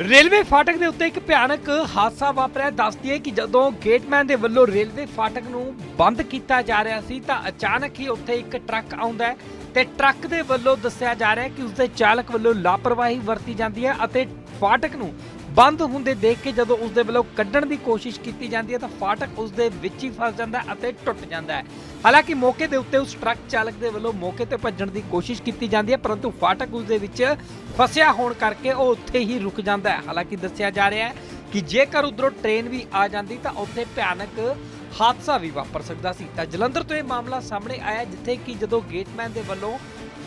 Railway ਫਾਟਕ ਦੇ ਉੱਤੇ ਇੱਕ ਭਿਆਨਕ ਹਾਦਸਾ ਵਾਪਰਿਆ। ਦੱਸਦੀ ਹੈ ਕਿ ਜਦੋਂ ਗੇਟਮੈਨ ਦੇ ਵੱਲੋਂ ਰੇਲਵੇ ਫਾਟਕ ਨੂੰ ਬੰਦ ਕੀਤਾ ਜਾ ਰਿਹਾ ਸੀ, ਤਾਂ ਅਚਾਨਕ ਹੀ ਉੱਥੇ ਇੱਕ ਟਰੱਕ ਆਉਂਦਾ ਹੈ ਤੇ ਟਰੱਕ ਦੇ ਵੱਲੋਂ ਦੱਸਿਆ ਜਾ ਰਿਹਾ ਹੈ ਕਿ ਉਸਦੇ ਚਾਲਕ ਵੱਲੋਂ ਲਾਪਰਵਾਹੀ ਵਰਤੀ ਜਾਂਦੀ ਹੈ ਅਤੇ ਫਾਟਕ ਨੂੰ ਬੰਦ ਹੁੰਦੇ ਦੇਖ ਕੇ ਜਦੋਂ ਉਸਦੇ ਵੱਲੋਂ ਕੱਢਣ ਦੀ ਕੋਸ਼ਿਸ਼ ਕੀਤੀ ਜਾਂਦੀ ਹੈ ਤਾਂ ਫਾਟਕ ਉਸਦੇ ਵਿੱਚ ਹੀ ਫਸ ਜਾਂਦਾ ਅਤੇ ਟੁੱਟ ਜਾਂਦਾ ਹੈ। ਹਾਲਾਂਕਿ ਮੌਕੇ ਦੇ ਉੱਤੇ ਉਸ ਟਰੱਕ ਚਾਲਕ ਦੇ ਵੱਲੋਂ ਮੌਕੇ ਤੇ ਭੱਜਣ ਦੀ ਕੋਸ਼ਿਸ਼ ਕੀਤੀ ਜਾਂਦੀ ਹੈ, ਪਰੰਤੂ ਫਾਟਕ ਉਸਦੇ ਵਿੱਚ ਫਸਿਆ ਹੋਣ ਕਰਕੇ ਉਹ ਉੱਥੇ ਹੀ ਰੁਕ ਜਾਂਦਾ ਹੈ। ਹਾਲਾਂਕਿ ਦੱਸਿਆ ਜਾ ਰਿਹਾ ਹੈ ਕਿ ਜੇਕਰ ਉਧਰੋਂ ਟ੍ਰੇਨ ਵੀ ਆ ਜਾਂਦੀ ਤਾਂ ਉੱਥੇ ਭਿਆਨਕ ਹਾਦਸਾ ਵੀ ਵਾਪਰ ਸਕਦਾ ਸੀ। ਤਾਂ ਜਲੰਧਰ ਤੋਂ ਇਹ ਮਾਮਲਾ ਸਾਹਮਣੇ ਆਇਆ, ਜਿੱਥੇ ਕਿ ਜਦੋਂ ਗੇਟਮੈਨ ਦੇ ਵੱਲੋਂ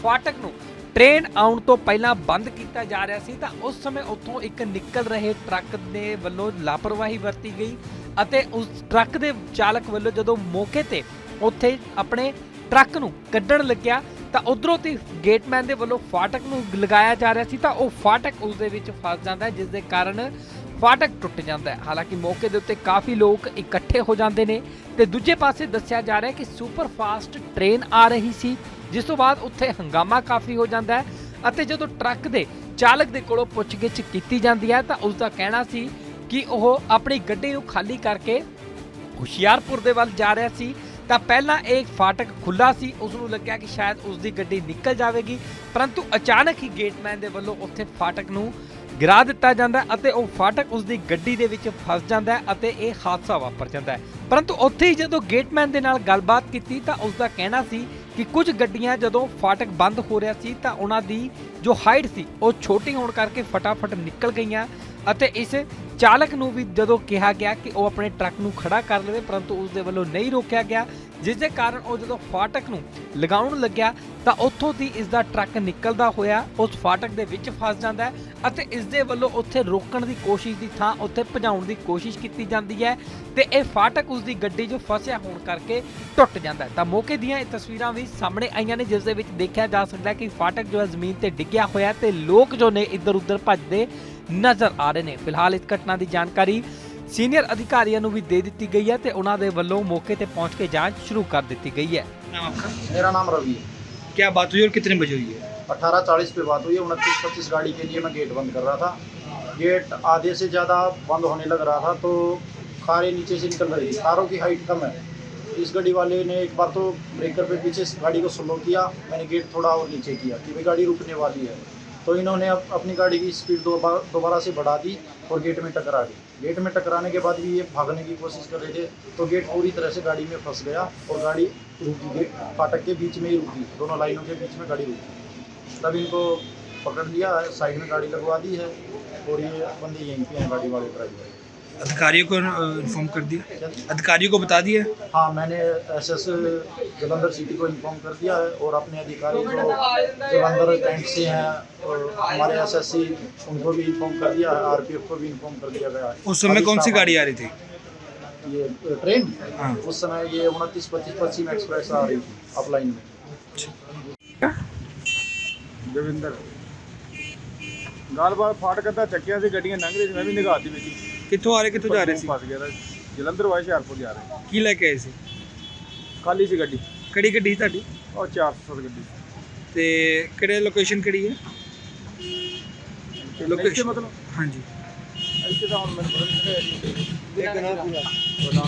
ਫਾਟਕ ਨੂੰ ਟ੍ਰੇਨ ਆਉਣ ਤੋਂ ਪਹਿਲਾਂ ਬੰਦ ਕੀਤਾ ਜਾ ਰਿਹਾ ਸੀ ਤਾਂ ਉਸ ਸਮੇਂ ਉੱਥੋਂ ਇੱਕ ਨਿਕਲ ਰਹੇ ਟਰੱਕ ਦੇ ਵੱਲੋਂ ਲਾਪਰਵਾਹੀ ਵਰਤੀ ਗਈ ਅਤੇ ਉਸ ਟਰੱਕ ਦੇ ਚਾਲਕ ਵੱਲੋਂ ਜਦੋਂ ਮੌਕੇ ਤੇ ਉੱਥੇ ਆਪਣੇ ਟਰੱਕ ਨੂੰ ਕੱਢਣ ਲੱਗਿਆ ਤਾਂ ਉਧਰੋਂ ਤੇ ਗੇਟਮੈਨ ਦੇ ਵੱਲੋਂ ਫਾਟਕ ਨੂੰ ਲਗਾਇਆ ਜਾ ਰਿਹਾ ਸੀ ਤਾਂ ਉਹ ਫਾਟਕ ਉਸ ਦੇ ਵਿੱਚ ਫਸ ਜਾਂਦਾ ਹੈ, ਜਿਸ ਦੇ ਕਾਰਨ ਫਾਟਕ ਟੁੱਟ ਜਾਂਦਾ ਹੈ। ਹਾਲਾਂਕਿ ਮੌਕੇ ਦੇ ਉੱਤੇ ਕਾਫੀ ਲੋਕ ਇਕੱਠੇ ਹੋ ਜਾਂਦੇ ਨੇ ਤੇ ਦੂਜੇ ਪਾਸੇ ਦੱਸਿਆ ਜਾ ਰਿਹਾ ਹੈ ਕਿ ਸੁਪਰ ਫਾਸਟ ਟ੍ਰੇਨ ਆ ਰਹੀ ਸੀ ਜਿਸ ਤੋਂ ਬਾਅਦ ਉੱਥੇ ਹੰਗਾਮਾ ਕਾਫੀ ਹੋ ਜਾਂਦਾ ਹੈ ਅਤੇ ਜਦੋਂ ਟਰੱਕ ਦੇ ਚਾਲਕ ਦੇ ਕੋਲੋਂ ਪੁੱਛਗਿੱਛ ਕੀਤੀ ਜਾਂਦੀ ਹੈ ਤਾਂ ਉਸ ਦਾ ਕਹਿਣਾ ਸੀ ਕਿ ਉਹ ਆਪਣੀ ਗੱਡੀ ਨੂੰ ਖਾਲੀ ਕਰਕੇ ਹੁਸ਼ਿਆਰਪੁਰ ਦੇ ਵੱਲ ਜਾ ਰਿਹਾ ਸੀ। ਤਾਂ ਪਹਿਲਾਂ ਇਹ ਫਾਟਕ ਖੁੱਲਾ ਸੀ, ਉਸ ਨੂੰ ਲੱਗਿਆ ਕਿ ਸ਼ਾਇਦ ਉਸ ਦੀ ਗੱਡੀ ਨਿਕਲ ਜਾਵੇਗੀ। ਪਰੰਤੂ ਅਚਾਨਕ ਹੀ ਗੇਟਮੈਨ ਦੇ ਵੱਲੋਂ ਉੱਥੇ ਫਾਟਕ ਨੂੰ ਗਿਰਾ ਦਿੱਤਾ ਜਾਂਦਾ ਅਤੇ ਉਹ ਫਾਟਕ ਉਸ ਦੀ ਗੱਡੀ ਦੇ ਵਿੱਚ ਫਸ ਜਾਂਦਾ ਅਤੇ ਇਹ ਹਾਦਸਾ ਵਾਪਰ ਜਾਂਦਾ ਪਰੰਤੂ ਉੱਥੇ ਹੀ ਜਦੋਂ ਗੇਟਮੈਨ ਦੇ ਨਾਲ ਗੱਲਬਾਤ ਕੀਤੀ ਤਾਂ ਉਸ ਦਾ ਕਹਿਣਾ ਸੀ ਕਿ ਕੁਝ ਗੱਡੀਆਂ ਜਦੋਂ ਫਾਟਕ ਬੰਦ ਹੋ ਰਿਹਾ ਸੀ ਤਾਂ ਉਹਨਾਂ ਦੀ ਜੋ ਹਾਈਟ ਸੀ ਉਹ ਛੋਟੀ ਹੋਣ ਕਰਕੇ ਫਟਾਫਟ ਨਿਕਲ ਗਈਆਂ ਅਤੇ ਇਸ ਚਾਲਕ ਨੂੰ ਵੀ ਜਦੋਂ ਕਿਹਾ ਗਿਆ ਕਿ ਉਹ ਆਪਣੇ ਟਰੱਕ ਨੂੰ ਖੜਾ ਕਰ ਲਵੇ, ਪਰੰਤੂ ਉਸ ਦੇ ਵੱਲੋਂ ਨਹੀਂ ਰੋਕਿਆ ਗਿਆ, ਜਿਸ ਦੇ ਕਾਰਨ ਉਹ ਜਦੋਂ ਫਾਟਕ ਨੂੰ ਲਗਾਉਣ ਲੱਗਿਆ, ਤਾਂ ਉੱਥੋਂ ਦੀ ਇਸ ਦਾ ਟਰੱਕ ਨਿਕਲਦਾ ਹੋਇਆ, ਉਸ ਫਾਟਕ ਦੇ ਵਿੱਚ ਫਸ ਜਾਂਦਾ ਹੈ ਅਤੇ ਇਸ ਦੇ ਵੱਲੋਂ ਉੱਥੇ ਰੋਕਣ ਦੀ ਕੋਸ਼ਿਸ਼ ਦੀ ਥਾਂ ਉੱਥੇ ਭਜਾਉਣ ਦੀ ਕੋਸ਼ਿਸ਼ ਕੀਤੀ ਜਾਂਦੀ ਹੈ ਤੇ ਇਹ ਫਾਟਕ ਉਸ ਦੀ ਗੱਡੀ 'ਚ ਫਸਿਆ ਹੋਣ ਕਰਕੇ ਟੁੱਟ ਜਾਂਦਾ ਤਾਂ ਮੌਕੇ ਦੀਆਂ ਇਹ ਤਸਵੀਰਾਂ ਵੀ ਸਾਹਮਣੇ ਆਈਆਂ ਨੇ, ਜਿਸ ਦੇ ਵਿੱਚ ਦੇਖਿਆ ਜਾ ਸਕਦਾ ਹੈ ਕਿ ਫਾਟਕ ਜੋ ਹੈ ਜ਼ਮੀਨ ਤੇ ਡਿੱਗਿਆ ਹੋਇਆ ਹੈ ਤੇ ਲੋਕ ਜੋ ਨੇ ਇੱਧਰ ਉੱਧਰ ਭੱਜਦੇ ਨਜ਼ਰ ਆ ਰਹੇ ਨੇ ਫਿਲਹਾਲ ਇਸ ਘਟਨਾ ਦੀ ਜਾਣਕਾਰੀ ਸੀਨੀਅਰ ਅਧਿਕਾਰੀਆਂ ਨੂੰ ਵੀ ਦੇ ਦਿੱਤੀ ਗਈ ਹੈ ਤੇ ਉਹਨਾਂ ਦੇ ਵੱਲੋਂ ਮੌਕੇ ਤੇ ਪਹੁੰਚ ਕੇ ਜਾਂਚ ਸ਼ੁਰੂ ਕਰ ਦਿੱਤੀ ਗਈ ਹੈ नाम आपका मेरा नाम रवि है क्या बात हुई और कितने बजे हुई है अठारह चालीस पे बात हुई है उनतीस पच्चीस गाड़ी के लिए मैं गेट बंद कर रहा था गेट आधे से ज़्यादा बंद होने लग रहा था तो कारें नीचे से निकल रही थी कारों की हाइट कम है इस गाड़ी वाले ने एक बार तो ब्रेकर पे पीछे से गाड़ी को स्लो किया मैंने गेट थोड़ा और नीचे किया कि भाई गाड़ी रुकने वाली है तो इन्होंने अप, अपनी गाड़ी की स्पीड दोबारा से बढ़ा दी और गेट में टकरा दी। गेट में टकराने के बाद भी ये भागने की कोशिश कर रहे थे तो गेट पूरी तरह से गाड़ी में फंस गया और गाड़ी रुकी गेट फाटक के बीच में ही रुकी दोनों लाइनों के बीच में गाड़ी रुकी तब इनको पकड़ लिया साइड में गाड़ी लगवा दी है और ये बंदे यहीं पे हैं गाड़ी वाले ड्राइवर अधिकारियों को इन्फॉर्म कर दिया क्या? अधिकारियों को बता दिया हाँ मैंने एस एस जलंधर सिटी को इन्फॉर्म कर दिया है और अपने अधिकारी जो जलंधर कैंट से हैं और हमारे एस एस सी उनको भी इन्फॉर्म कर दिया है आर पी एफ को भी इन्फॉर्म कर दिया गया है उस समय कौन सी अभी गाड़ी आ रही थी ये ट्रेन हाँ। उस समय ये उनतीस पच्चीस पश्चिम एक्सप्रेस आ रही थी अपलाइन में ਦਵਿੰਦਰ ਗੱਲਬਾਤ ਫਾਟਕ ਅੱਧਾ ਚੱਕਿਆ ਸੀ ਗੱਡੀਆਂ ਲੰਘ ਰਹੀ ਸੀ ਮੈਂ ਵੀ ਨਿਗਾਹਤੀ ਵਿੱਚ ਕਿੱਥੋਂ ਆ ਰਹੇ ਕਿੱਥੋਂ ਜਾ ਰਹੇ ਸੀ? ਫਸ ਗਿਆ ਤਾਂ ਜਲੰਧਰ ਵਾਇਆ ਹੁਸ਼ਿਆਰਪੁਰ ਜਾ ਰਹੇ। ਕੀ ਲੈ ਕੇ ਆਏ ਸੀ? ਖਾਲੀ ਸੀ ਗੱਡੀ। ਕਿਹੜੀ ਗੱਡੀ ਤੁਹਾਡੀ? ਉਹ 400 ਗੱਡੀ ਤੇ ਕਿਹੜੇ ਲੋਕੇਸ਼ਨ ਕਿਹੜੀ ਹੈ? ਲੋਕੇਸ਼ਨ ਮਤਲਬ? ਹਾਂਜੀ। ਇੱਥੇ ਤਾਂ ਹੁਣ ਮੈਨੂੰ ਪਤਾ ਨਹੀਂ ਕਿਹੜਾ area ਹੈ? ਇਹ ਕਿਹਨਾਂ ਪੂਰਾ